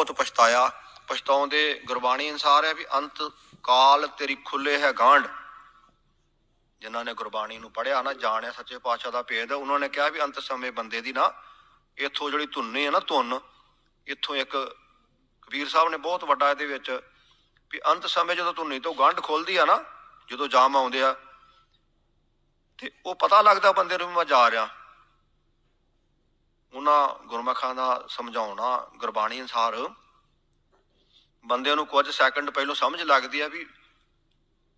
ਬਹੁਤ ਪਛਤਾਇਆ। ਪਛਤਾਉਂਦੇ ਗੁਰਬਾਣੀ ਅਨਸਾਰ ਹੈ ਵੀ ਅੰਤ ਕਾਲ ਤੇਰੀ ਖੁੱਲੇ ਹੈ ਗਾਂਢ। ਜਿਨ੍ਹਾਂ ਨੇ ਗੁਰਬਾਣੀ ਨੂੰ ਪੜਿਆ ਨਾ ਜਾਣਿਆ ਸੱਚੇ ਪਾਤਸ਼ਾਹ ਦਾ ਭੇਦ, ਉਹਨਾਂ ਨੇ ਕਿਹਾ ਵੀ ਅੰਤ ਸਮੇਂ ਬੰਦੇ ਦੀ ਨਾ, ਇੱਥੋਂ ਜਿਹੜੀ ਧੁੰਨੀ ਹੈ ਨਾ ਧੁੰਨ, ਇੱਥੋਂ ਇੱਕ ਕਬੀਰ ਸਾਹਿਬ ਨੇ ਬਹੁਤ ਵੱਡਾ ਇਹਦੇ ਵਿੱਚ ਵੀ ਅੰਤ ਸਮੇਂ ਜਦੋਂ ਧੁੰਨੀ ਤੋਂ ਗੰਢ ਖੁੱਲਦੀ ਆ ਨਾ, ਜਦੋਂ ਜਾਮ ਆਉਂਦੇ ਆ, ਤੇ ਉਹ ਪਤਾ ਲੱਗਦਾ ਬੰਦੇ ਨੂੰ ਵੀ ਮੈਂ ਜਾ ਰਿਹਾ। ਉਹਨਾਂ ਗੁਰਮਖਾਂ ਦਾ ਸਮਝਾਉਣਾ ਗੁਰਬਾਣੀ ਅਨਸਾਰ। ਬੰਦੇ ਨੂੰ ਕੁਝ ਸੈਕਿੰਡ ਪਹਿਲਾਂ ਸਮਝ ਲੱਗਦੀ ਆ ਵੀ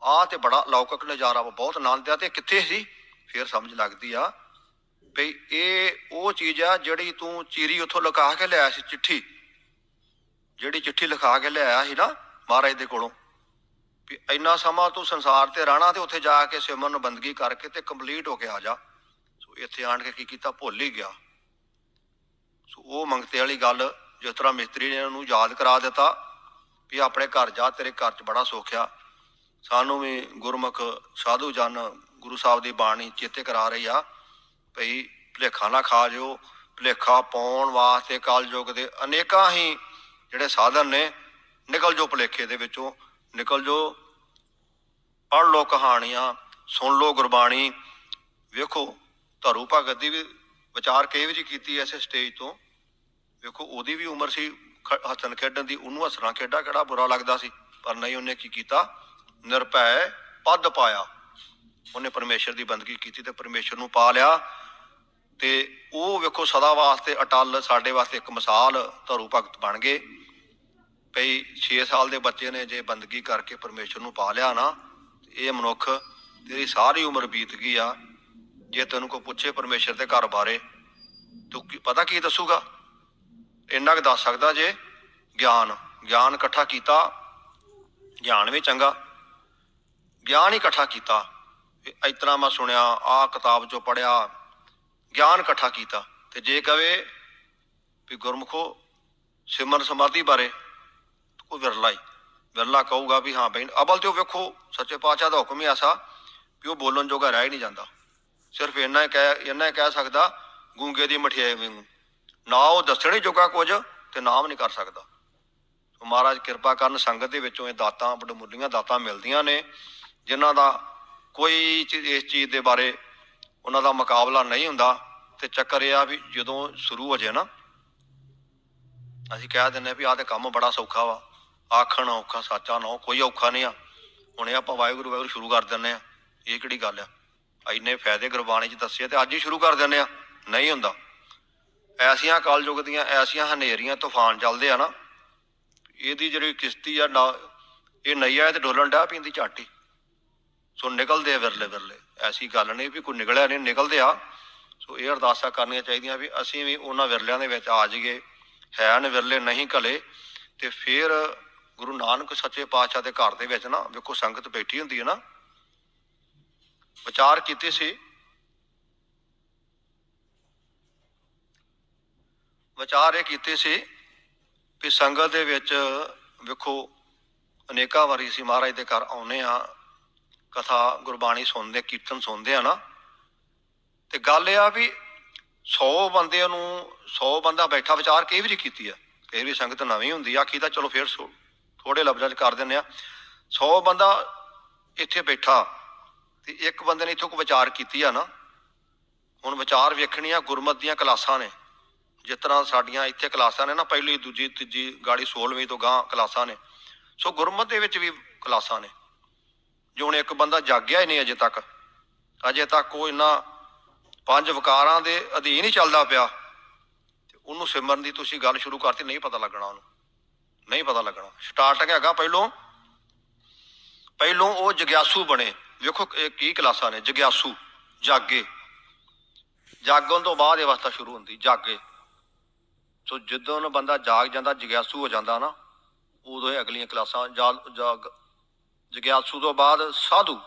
ਆਹ ਤੇ ਬੜਾ ਲੌਕਿਕ ਨਜ਼ਾਰਾ ਵਾ, ਬਹੁਤ ਆਨੰਦ ਆ ਤੇ ਕਿੱਥੇ ਸੀ? ਫਿਰ ਸਮਝ ਲੱਗਦੀ ਆ ਵੀ ਇਹ ਉਹ ਚੀਜ਼ ਆ ਜਿਹੜੀ ਤੂੰ ਚੀਰੀ ਉੱਥੋਂ ਲੁਕਾ ਕੇ ਲਿਆਇਆ ਸੀ ਚਿੱਠੀ। ਜਿਹੜੀ ਚਿੱਠੀ ਲਿਖਾ ਕੇ ਲਿਆਇਆ ਸੀ ਨਾ ਮਹਾਰਾਜ ਦੇ ਕੋਲੋਂ। ਵੀ ਇੰਨਾ ਸਮਾਂ ਤੂੰ ਸੰਸਾਰ ਤੇ ਰਹਿਣਾ ਤੇ ਉੱਥੇ ਜਾ ਕੇ ਸਿਮਰਨ, ਬੰਦਗੀ ਕਰਕੇ ਤੇ ਕੰਪਲੀਟ ਹੋ ਕੇ ਆ ਜਾ। ਸੋ ਇੱਥੇ ਆਣ ਕੇ ਕੀ ਕੀਤਾ? ਭੁੱਲ ਹੀ ਗਿਆ। ਸੋ ਉਹ ਮੰਗਤੇ ਵਾਲੀ ਗੱਲ ਜਿਸ ਤਰ੍ਹਾਂ ਮਿਸਤਰੀ ਨੇ ਉਹਨੂੰ ਯਾਦ ਕਰਾ ਦਿੱਤਾ ਵੀ ਆਪਣੇ ਘਰ ਜਾ, ਤੇਰੇ ਘਰ 'ਚ ਬੜਾ ਸੁੱਖ ਆ। ਸਾਨੂੰ ਵੀ ਗੁਰਮੁਖ ਸਾਧੂ ਜਨ ਗੁਰੂ ਸਾਹਿਬ ਦੀ ਬਾਣੀ ਚੇਤੇ ਕਰਾ ਰਹੀ ਆ ਭਈ ਭੁਲੇਖਾ ਨਾ ਖਾ ਜਿਓ, ਭੁਲੇਖਾ ਪਾਉਣ ਵਾਸਤੇ ਕਲਯੁਗ ਦੇ ਅਨੇਕਾਂ ਹੀ ਜਿਹੜੇ ਸਾਧਨ ਨੇ, ਨਿਕਲ ਜੋ ਭੁਲੇਖੇ ਦੇ ਵਿੱਚੋਂ, ਨਿਕਲ ਜੋ ਪੜ੍ਹ ਲੋ ਕਹਾਣੀਆਂ, ਸੁਣ ਲੋ ਗੁਰਬਾਣੀ, ਵੇਖੋ ਧਰੂ ਭਗਤ ਦੀ ਵੀ ਵਿਚਾਰ ਕਈ ਵਾਰੀ ਕੀਤੀ ਐਸੇ ਸਟੇਜ ਤੋਂ? ਵੇਖੋ, ਉਹਦੀ ਵੀ ਉਮਰ ਸੀ ਖ- ਹੱਸਣ ਖੇਡਣ ਦੀ, ਉਹਨੂੰ ਹੱਸਣਾ ਖੇਡਾ ਕਿਹੜਾ ਬੁਰਾ ਲੱਗਦਾ ਸੀ, ਪਰ ਨਹੀਂ ਉਹਨੇ ਕੀ ਕੀਤਾ? ਨਿਰਭੈ ਪਦ ਪਾਇਆ। ਉਹਨੇ ਪਰਮੇਸ਼ਰ ਦੀ ਬੰਦਗੀ ਕੀਤੀ ਤੇ ਪਰਮੇਸ਼ਰ ਨੂੰ ਪਾ ਲਿਆ ਤੇ ਉਹ ਵੇਖੋ, ਸਦਾ ਵਾਸਤੇ ਅਟਲ, ਸਾਡੇ ਵਾਸਤੇ ਇੱਕ ਮਿਸਾਲ ਧਰੂ ਭਗਤ ਬਣ ਗਏ। ਭਈ 6 ਸਾਲ ਦੇ ਬੱਚੇ ਨੇ ਜੇ ਬੰਦਗੀ ਕਰਕੇ ਪਰਮੇਸ਼ਰ ਨੂੰ ਪਾ ਲਿਆ ਨਾ, ਇਹ ਮਨੁੱਖ ਤੇਰੀ ਸਾਰੀ ਉਮਰ ਬੀਤ ਗਈ ਆ। ਜੇ ਤੈਨੂੰ ਕੋਈ ਪੁੱਛੇ ਪਰਮੇਸ਼ਰ ਦੇ ਘਰ ਬਾਰੇ, ਤੂੰ ਪਤਾ ਕੀ ਦੱਸੂਗਾ? ਇੰਨਾ ਕੁ ਦੱਸ ਸਕਦਾ ਜੇ ਗਿਆਨ। ਗਿਆਨ ਇਕੱਠਾ ਕੀਤਾ, ਗਿਆਨ ਵੀ ਚੰਗਾ। ਗਿਆਨ ਹੀ ਇਕੱਠਾ ਕੀਤਾ। ਵੀ ਇਸ ਤਰ੍ਹਾਂ ਮੈਂ ਸੁਣਿਆ, ਆਹ ਕਿਤਾਬ ਚੋਂ ਪੜਿਆ ਗਿਆਨ ਇਕੱਠਾ ਕੀਤਾ। ਤੇ ਜੇ ਕਵੇ ਵੀ ਗੁਰਮੁਖੋ, ਸਿਮਰਨ ਸਮਾਧੀ ਬਾਰੇ ਕੋਈ ਵਿਰਲਾ ਹੀ। ਵਿਰਲਾ ਕਹੂਗਾ ਵੀ ਹਾਂ ਬਈ, ਅਬਲ ਤੇ ਉਹ ਵੇਖੋ, ਸੱਚੇ ਪਾਤਸ਼ਾਹ ਦਾ ਹੁਕਮ ਹੀ ਐਸਾ ਵੀ ਉਹ ਬੋਲਣ ਜੋਗਾ ਰਹਿ ਹੀ ਨਹੀਂ ਜਾਂਦਾ। ਸਿਰਫ ਇੰਨਾ ਹੀ ਕਹਿ, ਇੰਨਾ ਹੀ ਕਹਿ ਸਕਦਾ, ਗੂੰਗੇ ਦੀ ਮਠਿਆਈ ਵਾਂਗੂ। ਨਾ ਉਹ ਦੱਸਣੀ ਜੋਗਾ ਕੁਝ ਤੇ ਨਾਮ ਨਹੀਂ ਕਰ ਸਕਦਾ। ਮਹਾਰਾਜ ਕਿਰਪਾ ਕਰਨ ਸੰਗਤ ਦੇ ਵਿੱਚੋਂ ਇਹ ਦਾਤਾਂ ਬੜਮੁੱਲੀਆਂ ਦਾਤਾਂ ਮਿਲਦੀਆਂ ਨੇ, ਜਿਨ੍ਹਾਂ ਦਾ ਕੋਈ ਇਸ ਚੀਜ਼ ਦੇ ਬਾਰੇ ਉਹਨਾਂ ਦਾ ਮੁਕਾਬਲਾ ਨਹੀਂ ਹੁੰਦਾ। ਤੇ ਚੱਕਰ ਇਹ ਆ ਵੀ ਜਦੋਂ ਸ਼ੁਰੂ ਹੋ ਜਾਏ ਨਾ, ਅਸੀਂ ਕਹਿ ਦਿੰਦੇ ਆ ਵੀ ਆਹ ਤੇ ਕੰਮ ਬੜਾ ਸੌਖਾ ਵਾ। ਆਖਣ ਔਖਾ, ਸੱਚਾ ਨਾ, ਕੋਈ ਔਖਾ ਨਹੀਂ ਆ। ਹੁਣੇ ਆਪਾਂ ਵਾਹਿਗੁਰੂ ਵਾਹਿਗੁਰੂ ਸ਼ੁਰੂ ਕਰ ਦਿੰਦੇ ਆ ਇਹ ਕਿਹੜੀ ਗੱਲ ਆ? ਇੰਨੇ ਫਾਇਦੇ ਗੁਰਬਾਣੀ 'ਚ ਦੱਸੇ ਤੇ ਅੱਜ ਹੀ ਸ਼ੁਰੂ ਕਰ ਦਿੰਦੇ ਆ ਨਹੀਂ ਹੁੰਦਾ। ਐਸੀਆਂ ਕਲਯੁਗ ਦੀਆਂ ਐਸੀਆਂ ਹਨੇਰੀਆਂ, ਤੂਫਾਨ ਚੱਲਦੇ ਆ ਨਾ, ਇਹਦੀ ਜਿਹੜੀ ਕਿਸ਼ਤੀ ਆ, ਨਾ, ਇਹ ਨਈਆ ਤੇ ਡੋਲਣ ਡਿਆ ਪਿੰਦੀ ਝਾਟੀ। ਸੋ ਨਿਕਲਦੇ ਆ ਵਿਰਲੇ ਵਿਰਲੇ। ਐਸੀ ਗੱਲ ਨਹੀਂ ਵੀ ਕੋਈ ਨਿਕਲਿਆ ਨਹੀਂ, ਨਿਕਲਦੇ ਆ। ਸੋ ਇਹ ਅਰਦਾਸਾਂ ਕਰਨੀਆਂ ਚਾਹੀਦੀਆਂ ਵੀ ਅਸੀਂ ਵੀ ਉਹਨਾਂ ਵਿਰਲਿਆਂ ਦੇ ਵਿੱਚ ਆ ਜਾਈਏ। ਹੈ ਨੇ ਵਿਰਲੇ ਨਹੀਂ ਘਲੇ। ਤੇ ਫਿਰ ਗੁਰੂ ਨਾਨਕ ਸੱਚੇ ਪਾਤਸ਼ਾਹ ਦੇ ਘਰ ਦੇ ਵਿੱਚ ਨਾ, ਵੇਖੋ ਸੰਗਤ ਬੈਠੀ ਹੁੰਦੀ ਹੈ ਨਾ, ਵਿਚਾਰ ਕੀਤੇ ਸੀ। ਵਿਚਾਰ ਇਹ ਕੀਤੇ ਸੀ ਵੀ ਸੰਗਤ ਦੇ ਵਿੱਚ ਵੇਖੋ, ਅਨੇਕਾਂ ਵਾਰੀ ਸੀ ਮਹਾਰਾਜ ਦੇ ਘਰ ਆਉਨੇ ਆ ਕਥਾ, ਗੁਰਬਾਣੀ ਸੁਣਦੇ, ਕੀਰਤਨ ਸੁਣਦੇ ਆ ਨਾ। ਤੇ ਗੱਲ ਇਹ ਆ ਵੀ 100 ਬੰਦਿਆਂ ਨੂੰ 100 ਬੰਦਾ ਬੈਠਾ ਵਿਚਾਰ ਕਈ ਵਾਰੀ ਕੀਤੀ ਆ। ਕਈ ਵਾਰੀ ਸੰਗਤ ਨਵੀਂ ਹੁੰਦੀ ਆ ਆਖੀ ਤਾਂ ਚਲੋ ਫੇਰ ਥੋੜੇ ਲਫ਼ਜ਼ਾਂ 'ਚ ਕਰ ਦਿੰਦੇ ਆ 100 ਬੰਦਾ ਇੱਥੇ ਬੈਠਾ, ਤੇ ਇੱਕ ਬੰਦੇ ਨੇ ਇੱਥੋਂ ਕੋ ਵਿਚਾਰ ਕੀਤੀ ਆ ਨਾ। ਹੁਣ ਵਿਚਾਰ ਵੇਖਣੀਆਂ ਗੁਰਮਤ ਦੀਆਂ ਕਲਾਸਾਂ ਨੇ। ਜਿਸ ਤਰ੍ਹਾਂ ਸਾਡੀਆਂ ਇੱਥੇ ਕਲਾਸਾਂ ਨੇ ਨਾ, ਪਹਿਲੀ, ਦੂਜੀ, ਤੀਜੀ ਗਾੜੀ 16ਵੀਂ ਤੋਂ ਗਾਂ ਕਲਾਸਾਂ ਨੇ। ਸੋ ਗੁਰਮਤ ਦੇ ਵਿੱਚ ਵੀ ਕਲਾਸਾਂ ਨੇ। ਜੋ ਹੁਣ ਇੱਕ ਬੰਦਾ ਜਾਗਿਆ ਹੀ ਨਹੀਂ ਅਜੇ ਤੱਕ ਅਜੇ ਤੱਕ ਉਹ ਇਹਨਾਂ ਪੰਜ ਵਿਕਾਰਾਂ ਦੇ ਅਧੀਨ ਹੀ ਚੱਲਦਾ ਪਿਆ, ਤੇ ਉਹਨੂੰ ਸਿਮਰਨ ਦੀ ਤੁਸੀਂ ਗੱਲ ਸ਼ੁਰੂ ਕਰਤੀ, ਨਹੀਂ ਪਤਾ ਲੱਗਣਾ ਉਹਨੂੰ। ਨਹੀਂ ਪਤਾ ਲੱਗਣਾ। ਸਟਾਰਟਿੰਗ ਹੈਗਾ ਪਹਿਲੋਂ। ਪਹਿਲੋਂ ਉਹ ਜਗਿਆਸੂ ਬਣੇ। ਵੇਖੋ ਇਹ ਕੀ ਕਲਾਸਾਂ ਨੇ, ਜਗਿਆਸੂ, ਜਾਗੇ। ਜਾਗਣ ਤੋਂ ਬਾਅਦ ਇਹ ਅਵਸਥਾ ਸ਼ੁਰੂ ਹੁੰਦੀ, ਜਾਗੇ। ਸੋ ਜਦੋਂ ਉਹ ਬੰਦਾ ਜਾਗ ਜਾਂਦਾ, ਜਗਿਆਸੂ ਹੋ ਜਾਂਦਾ ਨਾ, ਉਦੋਂ ਇਹ ਅਗਲੀਆਂ ਕਲਾਸਾਂ ਜਾ- ਜਾਗ, ਜਗਿਆਸੂ ਤੋਂ ਬਾਅਦ ਸਾਧੂ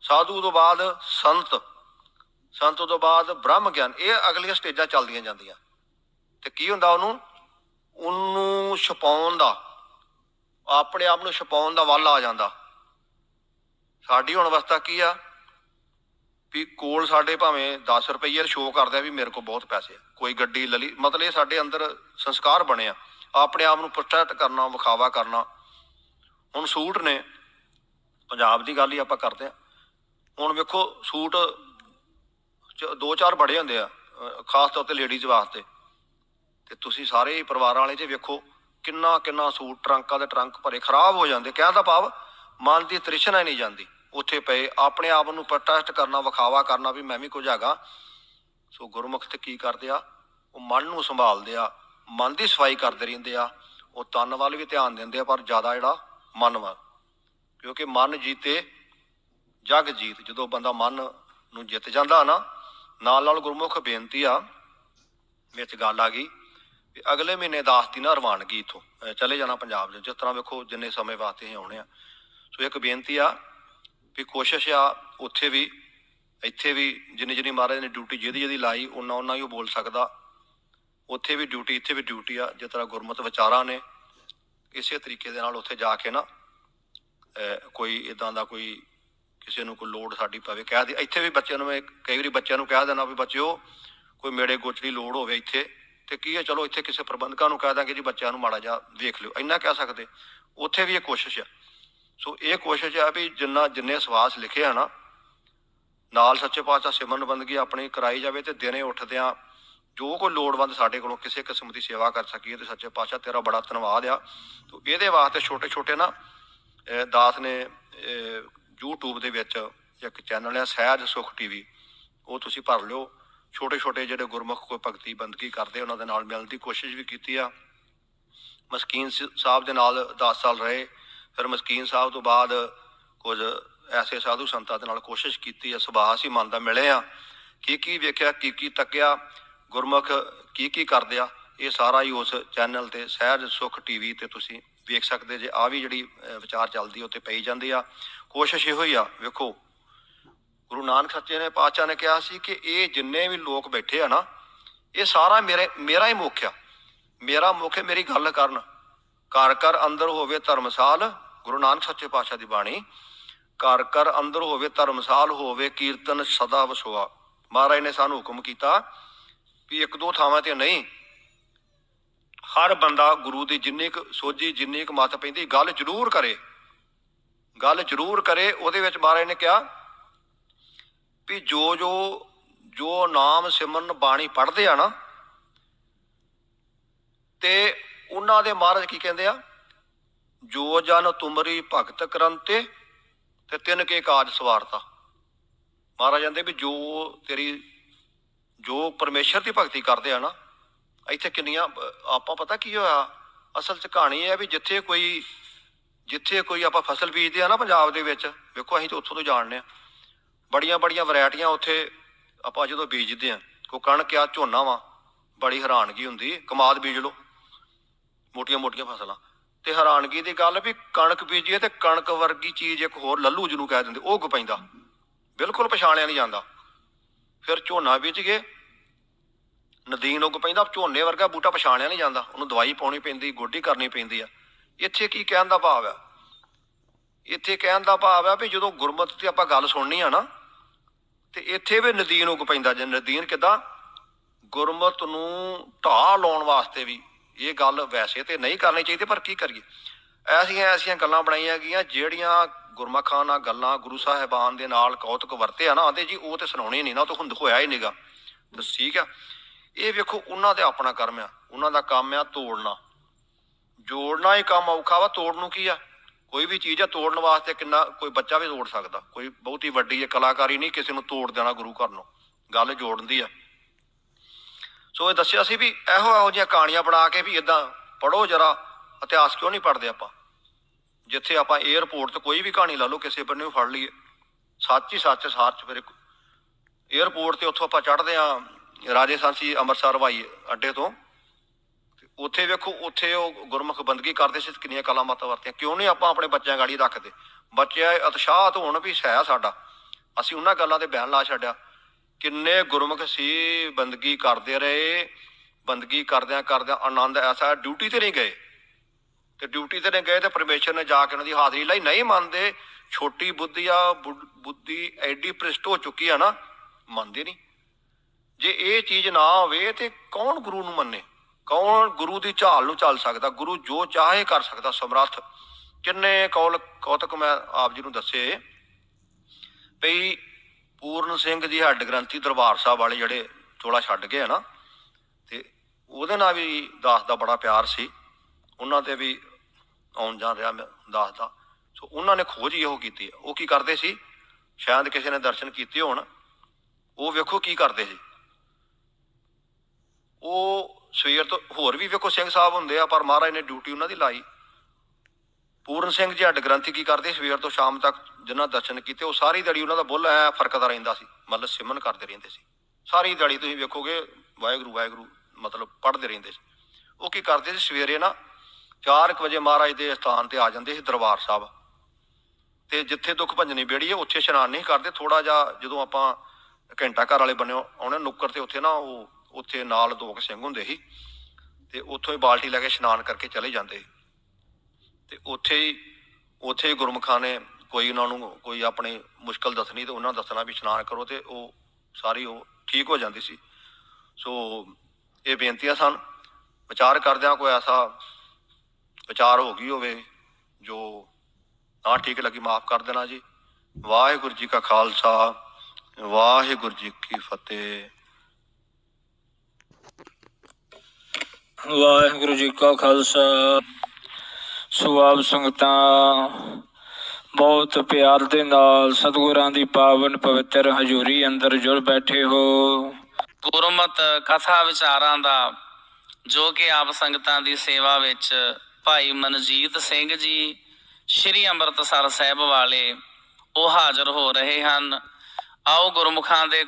ਸਾਧੂ ਤੋਂ ਬਾਅਦ ਸੰਤ ਸੰਤ ਤੋਂ ਬਾਅਦ ਬ੍ਰਹਮ ਗਿਆਨ, ਇਹ ਅਗਲੀਆਂ ਸਟੇਜਾਂ ਚੱਲਦੀਆਂ ਜਾਂਦੀਆਂ। ਤੇ ਕੀ ਹੁੰਦਾ ਉਹਨੂੰ? ਉਹਨੂੰ ਛਪਾਉਣ ਦਾ, ਆਪਣੇ ਆਪ ਨੂੰ ਛਪਾਉਣ ਦਾ ਵੱਲ ਆ ਜਾਂਦਾ। ਸਾਡੀ ਹੁਣ ਅਵਸਥਾ ਕੀ ਆ? ਵੀ ਕੋਲ ਸਾਡੇ ਭਾਵੇਂ 10 ਰੁਪਏ ਸ਼ੋਅ ਕਰਦੇ ਆ ਵੀ ਮੇਰੇ ਕੋਲ ਬਹੁਤ ਪੈਸੇ ਆ। ਕੋਈ ਗੱਡੀ ਲਲੀ ਮਤਲਬ ਇਹ ਸਾਡੇ ਅੰਦਰ ਸੰਸਕਾਰ ਬਣਿਆ ਆਪਣੇ ਆਪ ਨੂੰ ਪ੍ਰੋਟੈਕਟ ਕਰਨਾ, ਵਿਖਾਵਾ ਕਰਨਾ। ਹੁਣ ਸੂਟ ਨੇ, ਪੰਜਾਬ ਦੀ ਗੱਲ ਹੀ ਆਪਾਂ ਕਰਦੇ ਆ। ਹੁਣ ਵੇਖੋ ਸੂਟ ਚ- ਦੋ ਚਾਰ ਬੜੇ ਹੁੰਦੇ ਆ ਖਾਸ ਤੌਰ ਤੇ ਲੇਡੀਜ਼ ਵਾਸਤੇ। ਤੇ ਤੁਸੀਂ ਸਾਰੇ ਹੀ ਪਰਿਵਾਰਾਂ ਵਾਲੇ ਜੇ ਵੇਖੋ ਕਿੰਨਾ ਕਿੰਨਾ ਸੂਟ ਟਰੰਕਾਂ ਦੇ ਟਰੰਕ ਭਰੇ ਖਰਾਬ ਹੋ ਜਾਂਦੇ। ਕਹਿਣ ਦਾ ਭਾਵ, ਮਨ ਦੀ ਤ੍ਰਿਸ਼ਨਾ ਹੀ ਨਹੀਂ ਜਾਂਦੀ। ਉੱਥੇ ਪਏ, ਆਪਣੇ ਆਪ ਨੂੰ ਪ੍ਰੋਟੈਸਟ ਕਰਨਾ, ਵਿਖਾਵਾ ਕਰਨਾ ਵੀ ਮੈਂ ਵੀ ਕੁਝ ਹੈਗਾ। ਸੋ ਗੁਰਮੁਖ ਤੇ ਕੀ ਕਰਦੇ ਆ? ਉਹ ਮਨ ਨੂੰ ਸੰਭਾਲਦੇ ਆ, ਮਨ ਦੀ ਸਫ਼ਾਈ ਕਰਦੇ ਰਹਿੰਦੇ ਆ। ਉਹ ਤਨ ਵੱਲ ਵੀ ਧਿਆਨ ਦਿੰਦੇ ਆ, ਪਰ ਜ਼ਿਆਦਾ ਜਿਹੜਾ ਮਨ ਵੱਲ। ਕਿਉਂਕਿ ਮਨ ਜੀਤੇ, ਜਗ ਜੀਤ। ਜਦੋਂ ਬੰਦਾ ਮਨ ਨੂੰ ਜਿੱਤ ਜਾਂਦਾ ਨਾ, ਨਾਲ ਨਾਲ ਗੁਰਮੁਖ ਬੇਨਤੀ ਆ, ਵਿੱਚ ਗੱਲ ਆ ਗਈ ਵੀ ਅਗਲੇ ਮਹੀਨੇ 10 ਦੀ ਨਾ ਰਵਾਨਗੀ ਇਥੋਂ। ਚਲੇ ਜਾਣਾ ਪੰਜਾਬ ਦੇ ਜਿਸ ਤਰ੍ਹਾਂ ਵੇਖੋ ਜਿੰਨੇ ਸਮੇਂ ਵਾਸਤੇ ਅਸੀਂ ਆਉਣੇ ਆ। ਸੋ ਇੱਕ ਬੇਨਤੀ ਆ ਵੀ ਕੋਸ਼ਿਸ਼ ਆ ਉੱਥੇ ਵੀ, ਇੱਥੇ ਵੀ ਜਿੰਨੀ ਜਿੰਨੀ ਮਹਾਰਾਜ ਨੇ ਡਿਊਟੀ ਜਿਹਦੀ ਜਿਹਦੀ ਲਾਈ ਉਹਨਾਂ ਉਹਨਾਂ ਹੀ ਉਹ ਬੋਲ ਸਕਦਾ। ਉੱਥੇ ਵੀ ਡਿਊਟੀ ਇੱਥੇ ਵੀ ਡਿਊਟੀ ਆ, ਜਿਸ ਤਰ੍ਹਾਂ ਗੁਰਮਤ ਵਿਚਾਰਾਂ ਨੇ। ਇਸੇ ਤਰੀਕੇ ਦੇ ਨਾਲ ਉੱਥੇ ਜਾ ਕੇ ਨਾ ਕੋਈ ਇਦਾਂ ਦਾ ਕੋਈ ਕਿਸੇ ਨੂੰ ਕੋਈ ਲੋੜ ਸਾਡੀ ਪਵੇ, ਕਹਿ ਦੇ, ਇੱਥੇ ਵੀ ਬੱਚਿਆਂ ਨੂੰ ਮੈਂ ਕਈ ਵਾਰੀ ਬੱਚਿਆਂ ਨੂੰ ਕਹਿ ਦੇਣਾ ਵੀ ਬੱਚਿਓ, ਕੋਈ ਮੇੜੇ ਗੋਚੜੀ ਲੋੜ ਹੋਵੇ ਇੱਥੇ, ਤੇ ਕੀ ਹੈ ਚਲੋ ਇੱਥੇ ਕਿਸੇ ਪ੍ਰਬੰਧਕਾਂ ਨੂੰ ਕਹਿ ਦਾਂਗੇ ਜੀ ਬੱਚਿਆਂ ਨੂੰ ਮਾੜਾ ਜਿਹਾ ਵੇਖ ਲਿਓ, ਇੰਨਾ ਕਹਿ ਸਕਦੇ। ਉੱਥੇ ਵੀ ਇਹ ਕੋਸ਼ਿਸ਼ ਆ। ਸੋ ਇਹ ਕੋਸ਼ਿਸ਼ ਆ ਵੀ ਜਿੰਨਾ ਜਿੰਨੇ ਸਵਾਸ ਲਿਖੇ ਆ ਨਾ, ਨਾਲ ਸੱਚੇ ਪਾਤਸ਼ਾਹ ਸਿਮਰਨ ਬੰਦਗੀ ਆਪਣੀ ਕਰਾਈ ਜਾਵੇ ਤੇ ਦਿਨੇ ਉੱਠਦਿਆਂ ਜੋ ਕੋਈ ਲੋੜਵੰਦ ਸਾਡੇ ਕੋਲੋਂ ਕਿਸੇ ਕਿਸਮ ਦੀ ਸੇਵਾ ਕਰ ਸਕੀਏ ਤੇ ਸੱਚੇ ਪਾਤਸ਼ਾਹ ਤੇਰਾ ਬੜਾ ਧੰਨਵਾਦ ਆ। ਤੋ ਇਹਦੇ ਵਾਸਤੇ ਛੋਟੇ ਛੋਟੇ ਨਾ ਦਾਸ ਨੇ ਅਹ YouTube ਦੇ ਵਿੱਚ ਇੱਕ ਚੈਨਲ ਆ, ਸਹਿਜ ਸੁਖ ਟੀਵੀ ਉਹ ਤੁਸੀਂ ਭਰ ਲਿਓ। ਛੋਟੇ ਛੋਟੇ ਜਿਹੜੇ ਗੁਰਮੁਖ ਕੋਈ ਭਗਤੀ ਬੰਦਗੀ ਕਰਦੇ ਉਹਨਾਂ ਦੇ ਨਾਲ ਮਿਲਣ ਦੀ ਕੋਸ਼ਿਸ਼ ਵੀ ਕੀਤੀ ਆ। ਮਸਕੀਨ ਸ- ਸਾਹਿਬ ਦੇ ਨਾਲ 10 ਸਾਲ ਰਹੇ। ਫਿਰ ਮਸਕੀਨ ਸਾਹਿਬ ਤੋਂ ਬਾਅਦ ਕੁਝ ਐਸੇ ਸਾਧੂ ਸੰਤਾਂ ਦੇ ਨਾਲ ਕੋਸ਼ਿਸ਼ ਕੀਤੀ ਆ ਸੁਭਾਅ ਸੀ ਮਨ ਦਾ ਮਿਲੇ ਆ ਕੀ ਕੀ ਵੇਖਿਆ, ਕੀ ਕੀ ਤੱਕਿਆ, ਗੁਰਮੁਖ ਕੀ ਕੀ ਕਰਦੇ ਆ, ਇਹ ਸਾਰਾ ਹੀ ਉਸ ਚੈਨਲ ਤੇ ਸਹਿਜ ਸੁਖ ਟੀਵੀ ਤੇ ਤੁਸੀਂ ਵੇਖ ਸਕਦੇ ਜੇ। ਆ ਵੀ ਜਿਹੜੀ ਵਿਚਾਰ ਚੱਲਦੀ ਉੱਤੇ ਪਈ ਜਾਂਦੀ ਆ। ਕੋਸ਼ਿਸ਼ ਇਹੋ ਹੀ ਆ, ਵੇਖੋ। ਗੁਰੂ ਨਾਨਕ ਸੱਚੇ ਨੇ ਪਾਤਸ਼ਾਹ ਨੇ ਕਿਹਾ ਸੀ ਕਿ ਇਹ ਜਿੰਨੇ ਵੀ ਲੋਕ ਬੈਠੇ ਆ ਨਾ, ਇਹ ਸਾਰਾ ਮੇਰੇ, ਮੇਰਾ ਹੀ ਮੁੱਖ ਆ। ਮੇਰਾ ਮੁੱਖ ਹੈ ਮੇਰੀ ਗੱਲ ਕਰਨ। ਘਰ ਘਰ ਅੰਦਰ ਹੋਵੇ ਧਰਮਸਾਲ ਗੁਰੂ ਨਾਨਕ ਸੱਚੇ ਪਾਤਸ਼ਾਹ ਦੀ ਬਾਣੀ, ਘਰ ਘਰ ਅੰਦਰ ਹੋਵੇ, ਧਰਮਸਾਲ ਹੋਵੇ, ਕੀਰਤਨ ਸਦਾ ਵਸੋਆ। ਮਹਾਰਾਜ ਨੇ ਸਾਨੂੰ ਹੁਕਮ ਕੀਤਾ ਵੀ ਇੱਕ ਦੋ ਥਾਵਾਂ ਤੇ ਨਹੀਂ, ਹਰ ਬੰਦਾ ਗੁਰੂ ਦੀ ਜਿੰਨੀ ਕੁ ਸੋਝੀ, ਜਿੰਨੀ ਕੁ ਮੱਤ ਪੈਂਦੀ, ਗੱਲ ਜ਼ਰੂਰ ਕਰੇ। ਗੱਲ ਜ਼ਰੂਰ ਕਰੇ, ਉਹਦੇ ਵਿੱਚ ਮਹਾਰਾਜ ਨੇ ਕਿਹਾ ਵੀ ਜੋ ਜੋ ਜੋ ਨਾਮ ਸਿਮਰਨ ਬਾਣੀ ਪੜ੍ਹਦੇ ਆ ਨਾ, ਤੇ ਉਹਨਾਂ ਦੇ ਮਹਾਰਾਜ ਕੀ ਕਹਿੰਦੇ ਆ? ਜੋ ਜਨ ਤੁਮਰੀ ਭਗਤ ਕਰੰਤੇ, ਤੇ ਤਿੰਨ ਕੇ ਕਾਜ ਸਵਾਰਤਾ। ਮਹਾਰਾਜ ਕਹਿੰਦੇ ਵੀ ਜੋ ਤੇਰੀ, ਜੋ ਪਰਮੇਸ਼ਰ ਦੀ ਭਗਤੀ ਕਰਦੇ ਆ ਨਾ, ਇੱਥੇ ਕਿੰਨੀਆਂ, ਆਪਾਂ ਪਤਾ ਕੀ ਹੋਇਆ? ਅਸਲ 'ਚ ਕਹਾਣੀ ਇਹ ਹੈ ਵੀ ਜਿੱਥੇ ਕੋਈ ਜਿੱਥੇ ਕੋਈ ਆਪਾਂ ਫਸਲ ਬੀਜਦੇ ਆ ਨਾ ਪੰਜਾਬ ਦੇ ਵਿੱਚ, ਵੇਖੋ ਅਸੀਂ ਤਾਂ ਉੱਥੋਂ ਤੋਂ ਜਾਣਦੇ ਆ। ਬੜੀਆਂ ਬੜੀਆਂ ਵੈਰਾਈਟੀਆਂ ਉੱਥੇ ਆਪਾਂ ਜਦੋਂ ਬੀਜਦੇ ਆ ਕੋ ਕਣਕ ਆ, ਝੋਨਾ ਵਾ, ਬੜੀ ਹੈਰਾਨਗੀ ਹੁੰਦੀ, ਕਮਾਦ ਬੀਜ ਲਓ ਮੋਟੀਆਂ ਮੋਟੀਆਂ ਫਸਲਾਂ। ਤੇ ਹੈਰਾਨਗੀ ਦੀ ਗੱਲ ਵੀ ਕਣਕ ਬੀਜੀਏ ਤੇ ਕਣਕ ਵਰਗੀ ਚੀਜ਼ ਇੱਕ ਹੋਰ ਲੱਲੂ ਜਿਹਨੂੰ ਕਹਿ ਦਿੰਦੇ, ਉਹ ਉੱਗ ਪੈਂਦਾ। ਬਿਲਕੁਲ ਪਛਾਣਿਆ ਨਹੀਂ ਜਾਂਦਾ। ਫਿਰ ਝੋਨਾ ਬੀਜ ਗਏ। ਨਦੀਨ ਉਗ ਪੈਂਦਾ, ਝੋਨੇ ਵਰਗਾ ਬੂਟਾ ਪਛਾਣਿਆ ਨਹੀਂ ਜਾਂਦਾ। ਉਹਨੂੰ ਦਵਾਈ ਪਾਉਣੀ ਪੈਂਦੀ, ਗੋਡੀ ਕਰਨੀ ਪੈਂਦੀ ਆ। ਇੱਥੇ ਕੀ ਕਹਿਣ ਦਾ ਭਾਵ ਹੈ ਇੱਥੇ ਕਹਿਣ ਦਾ ਭਾਵ ਹੈ ਵੀ ਜਦੋਂ ਗੁਰਮਤਿ ਤੇ ਆਪਾਂ ਗੱਲ ਸੁਣਨੀ ਆ ਨਾ, ਤੇ ਇੱਥੇ ਵੀ ਨਦੀਨ ਉੱਗ ਪੈਂਦਾ। ਜੇ ਨਦੀਨ ਕਿਦਾਂ? ਗੁਰਮਤ ਨੂੰ ਢਾਹ ਲਾਉਣ ਵਾਸਤੇ ਵੀ। ਇਹ ਗੱਲ ਵੈਸੇ ਤੇ ਨਹੀਂ ਕਰਨੀ ਚਾਹੀਦੀ, ਪਰ ਕੀ ਕਰੀਏ? ਐਸੀਆਂ ਐਸੀਆਂ ਗੱਲਾਂ ਬਣਾਈਆਂ ਗਈਆਂ, ਜਿਹੜੀਆਂ ਗੁਰਮਖਾਂ ਨਾਲ ਗੱਲਾਂ, ਗੁਰੂ ਸਾਹਿਬਾਨ ਦੇ ਨਾਲ ਕੌਤਕ ਵਰਤੇ ਆ ਨਾ, ਆਂਦੇ ਜੀ ਉਹ ਤੇ ਸੁਣਾਉਣੀ ਨਹੀਂ ਨਾ, ਉਹ ਤਾਂ ਹੁੰਦ ਹੋਇਆ ਹੀ ਨਹੀਂਗਾ। ਤਾਂ ਠੀਕ ਆ। ਇਹ ਵੇਖੋ, ਉਹਨਾਂ ਦੇ ਆਪਣਾ ਕਰਮ ਆ, ਉਹਨਾਂ ਦਾ ਕੰਮ ਆ ਤੋੜਨਾ। ਜੋੜਨਾ ਹੀ ਕੰਮ ਔਖਾ ਵਾ, ਤੋੜਨ ਨੂੰ ਕੀ ਆ? ਕੋਈ ਵੀ ਚੀਜ਼ ਆ, ਤੋੜਨ ਵਾਸਤੇ ਕਿੰਨਾ, ਕੋਈ ਬੱਚਾ ਵੀ ਤੋੜ ਸਕਦਾ। ਕੋਈ ਬਹੁਤੀ ਵੱਡੀ ਕਲਾਕਾਰੀ ਨਹੀਂ, ਕਿਸੇ ਨੂੰ ਤੋੜ ਦੇਣਾ ਗੁਰੂ ਘਰ ਨੂੰ। ਗੱਲ ਜੋੜਨ ਦੀ ਆ। ਸੋ ਇਹ ਦੱਸਿਆ ਸੀ ਵੀ ਇਹੋ ਇਹੋ ਜਿਹੀਆਂ ਕਹਾਣੀਆਂ ਬਣਾ ਕੇ ਵੀ ਇਦਾਂ ਪੜੋ ਜਰਾ, ਇਤਿਹਾਸ ਕਿਉਂ ਨਹੀਂ ਪੜਦੇ ਆਪਾਂ? ਜਿੱਥੇ ਆਪਾਂ 에어ਪੋਰਟ ਤੇ ਕੋਈ ਵੀ ਕਹਾਣੀ ਲਾ ਲਓ, ਕਿਸੇ ਬੰਨੇ ਫੜ ਲਈਏ। ਸੱਚ ਹੀ ਸੱਚ ਸਾਰਚ ਚ ਫਿਰ 에어ਪੋਰਟ ਤੇ ਉੱਥੋਂ ਆਪਾਂ ਚੜਦੇ ਆ ਰਾਜੇ ਸਾਂਸੀ ਅੰਮ੍ਰਿਤਸਰ ਵਾਈ ਅੱਡੇ ਤੋਂ। ਉੱਥੇ ਵੇਖੋ, ਉੱਥੇ ਉਹ ਗੁਰਮੁਖ ਬੰਦਗੀ ਕਰਦੇ ਸੀ ਕਿੰਨੀਆਂ ਕਲਾ ਮਾਤਾ ਵਰਤੀਆਂ। ਕਿਉਂ ਨਹੀਂ ਆਪਾਂ ਆਪਣੇ ਬੱਚਿਆਂ ਗਾੜੀ ਰੱਖਦੇ? ਬੱਚੇ ਉਤਸ਼ਾਹਤ ਹੋਣ ਵੀ ਸਹਿ ਸਾਡਾ। ਅਸੀਂ ਉਹਨਾਂ ਗੱਲਾਂ ਤੇ ਬੈਨ ਲਾ ਛੱਡਿਆ। ਕਿੰਨੇ ਗੁਰਮੁਖ ਸੀ, ਬੰਦਗੀ ਕਰਦੇ ਰਹੇ, ਬੰਦਗੀ ਕਰਦਿਆਂ ਕਰਦਿਆਂ ਆਨੰਦ ਐਸਾ ਡਿਊਟੀ ਤੇ ਨਹੀਂ ਗਏ। ਤੇ ਡਿਊਟੀ ਤੇ ਨਹੀਂ ਗਏ ਤੇ ਪਰਮੇਸ਼ਰ ਨੇ ਜਾ ਕੇ ਉਹਨਾਂ ਦੀ ਹਾਜ਼ਰੀ ਲਈ। ਨਹੀਂ ਮੰਨਦੇ, ਛੋਟੀ ਬੁੱਧੀ ਆ ਬੁੱਧ- ਬੁੱਧੀ ਐਡੀ ਭ੍ਰਿਸ਼ਟ ਹੋ ਚੁੱਕੀ ਆ ਨਾ, ਮੰਨਦੇ ਨਹੀਂ। ਜੇ ਇਹ ਚੀਜ਼ ਨਾ ਹੋਵੇ ਤੇ ਕੌਣ ਗੁਰੂ ਨੂੰ ਮੰਨੇ? ਕੌਣ ਗੁਰੂ ਦੀ ਝਾਲ ਨੂੰ ਚੱਲ ਸਕਦਾ? ਗੁਰੂ ਜੋ ਚਾਹੇ ਕਰ ਸਕਦਾ, ਸਮਰੱਥ। ਕਿੰਨੇ ਕੌਲ ਕੌਤਕ ਮੈਂ ਆਪ ਜੀ ਨੂੰ ਦੱਸੇ, ਭਈ ਪੂਰਨ ਸਿੰਘ ਜੀ ਹੱਡ ਗ੍ਰੰਥੀ ਦਰਬਾਰ ਸਾਹਿਬ ਵਾਲੇ ਜਿਹੜੇ ਚੋਲਾ ਛੱਡ ਗਏ ਆ ਨਾ, ਤੇ ਉਹਦੇ ਨਾਲ ਵੀ ਦਾਸ ਦਾ ਬੜਾ ਪਿਆਰ ਸੀ। ਉਹਨਾਂ ਤੇ ਵੀ ਆਉਣ ਜਾਣ ਰਿਹਾ ਮੈਂ ਦਾਸ ਦਾ। ਸੋ ਉਹਨਾਂ ਨੇ ਖੋਜ ਹੀ ਇਹੋ ਕੀਤੀ ਉਹ ਕੀ ਕਰਦੇ ਸੀ? ਸ਼ਾਇਦ ਕਿਸੇ ਨੇ ਦਰਸ਼ਨ ਕੀਤੇ ਹੋਣ। ਉਹ ਵੇਖੋ ਕੀ ਕਰਦੇ ਸੀ। ਉਹ ਸਵੇਰ ਤੋਂ ਹੋਰ ਵੀ ਵੇਖੋ ਸਿੰਘ ਸਾਹਿਬ ਹੁੰਦੇ ਆ, ਪਰ ਮਹਾਰਾਜ ਨੇ ਡਿਊਟੀ ਉਹਨਾਂ ਦੀ ਲਾਈ। ਪੂਰਨ ਸਿੰਘ ਜੀ ਹੱਡ ਗ੍ਰੰਥੀ ਕੀ ਕਰਦੇ ਸਵੇਰ ਤੋਂ ਸ਼ਾਮ ਤੱਕ ਜਿਨ੍ਹਾਂ ਦਰਸ਼ਨ ਕੀਤੇ, ਉਹ ਸਾਰੀ ਦਿਹਾੜੀ ਉਹਨਾਂ ਦਾ ਬੁੱਲ ਐ ਫਰਕਦਾ ਰਹਿੰਦਾ ਸੀ। ਮਤਲਬ ਸਿਮਨ ਕਰਦੇ ਰਹਿੰਦੇ ਸੀ। ਸਾਰੀ ਦਿਹਾੜੀ ਤੁਸੀਂ ਵੇਖੋਗੇ, ਵਾਹਿਗੁਰੂ ਵਾਹਿਗੁਰੂ, ਮਤਲਬ ਪੜ੍ਹਦੇ ਰਹਿੰਦੇ ਸੀ। ਉਹ ਕੀ ਕਰਦੇ ਸੀ? ਸਵੇਰੇ ਨਾ 4 ਵਜੇ ਮਹਾਰਾਜ ਦੇ ਸਥਾਨ ਤੇ ਆ ਜਾਂਦੇ ਸੀ ਦਰਬਾਰ ਸਾਹਿਬ। ਤੇ ਜਿੱਥੇ ਦੁੱਖ ਭੰਜਨੀ ਬੇੜੀ ਹੈ ਉੱਥੇ ਇਸ਼ਨਾਨ ਨਹੀਂ ਕਰਦੇ। ਥੋੜਾ ਜਿਹਾ ਜਦੋਂ ਆਪਾਂ ਘੰਟਾ ਘਰ ਵਾਲੇ ਬੰਨੇ ਆਉਣੇ, ਨੁੱਕਰ ਤੇ ਉੱਥੇ ਨਾ ਉਹ, ਉੱਥੇ ਨਾਲ ਦੋ ਕੁ ਸਿੰਘ ਹੁੰਦੇ ਸੀ। ਤੇ ਉੱਥੋਂ ਹੀ ਬਾਲਟੀ ਲੈ ਕੇ ਇਸ਼ਨਾਨ ਕਰਕੇ ਚਲੇ ਜਾਂਦੇ ਸੀ। ਤੇ ਉੱਥੇ ਹੀ ਉੱਥੇ ਹੀ ਗੁਰਮੁਖਾਂ ਨੇ ਕੋਈ ਉਹਨਾਂ ਨੂੰ, ਕੋਈ ਆਪਣੀ ਮੁਸ਼ਕਲ ਦੱਸਣੀ ਤੇ ਉਹਨਾਂ ਦੱਸਣਾ ਵੀ ਇਸ਼ਨਾਨ ਕਰੋ ਤੇ ਉਹ ਸਾਰੀ ਉਹ ਠੀਕ ਹੋ ਜਾਂਦੀ ਸੀ। ਸੋ ਇਹ ਬੇਨਤੀਆਂ ਸਨ। ਵਿਚਾਰ ਕਰਦਿਆਂ ਕੋਈ ਐਸਾ ਵਿਚਾਰ ਹੋ ਗਈ ਹੋਵੇ ਜੋ ਨਾ ਠੀਕ ਲੱਗੀ, ਮਾਫ ਕਰ ਦੇਣਾ ਜੀ। ਵਾਹਿਗੁਰੂ ਜੀ ਕਾ ਖਾਲਸਾ, ਵਾਹਿਗੁਰੂ ਜੀ ਕੀ ਫਤਿਹ। ਵਾਹਿਗੁਰੂ ਜੀ ਕਾ ਖਾਲਸਾ। ਸੋ ਆਪ ਸੰਗਤਾਂ, ਬਹੁਤ ਪਿਆਰ ਦੇ ਨਾਲ ਸਤਿਗੁਰਾਂ ਦੀ ਪਾਵਨ ਪਵਿੱਤਰ ਹਜ਼ੂਰੀ ਅੰਦਰ ਜੁੜ ਬੈਠੇ ਹੋ। ਗੁਰਮਤ ਕਥਾ ਵਿਚਾਰਾਂ ਦਾ, ਜੋ ਕਿ ਆਪ ਸੰਗਤਾਂ ਦੀ ਸੇਵਾ ਵਿੱਚ ਭਾਈ ਮਨਜੀਤ ਸਿੰਘ ਜੀ, ਸ੍ਰੀ ਅੰਮ੍ਰਿਤਸਰ ਸਾਹਿਬ ਵਾਲੇ ਉਹ ਹਾਜ਼ਰ ਹੋ ਰਹੇ ਹਨ। ਆਓ ਗੁਰਮੁਖਾਂ ਦੇ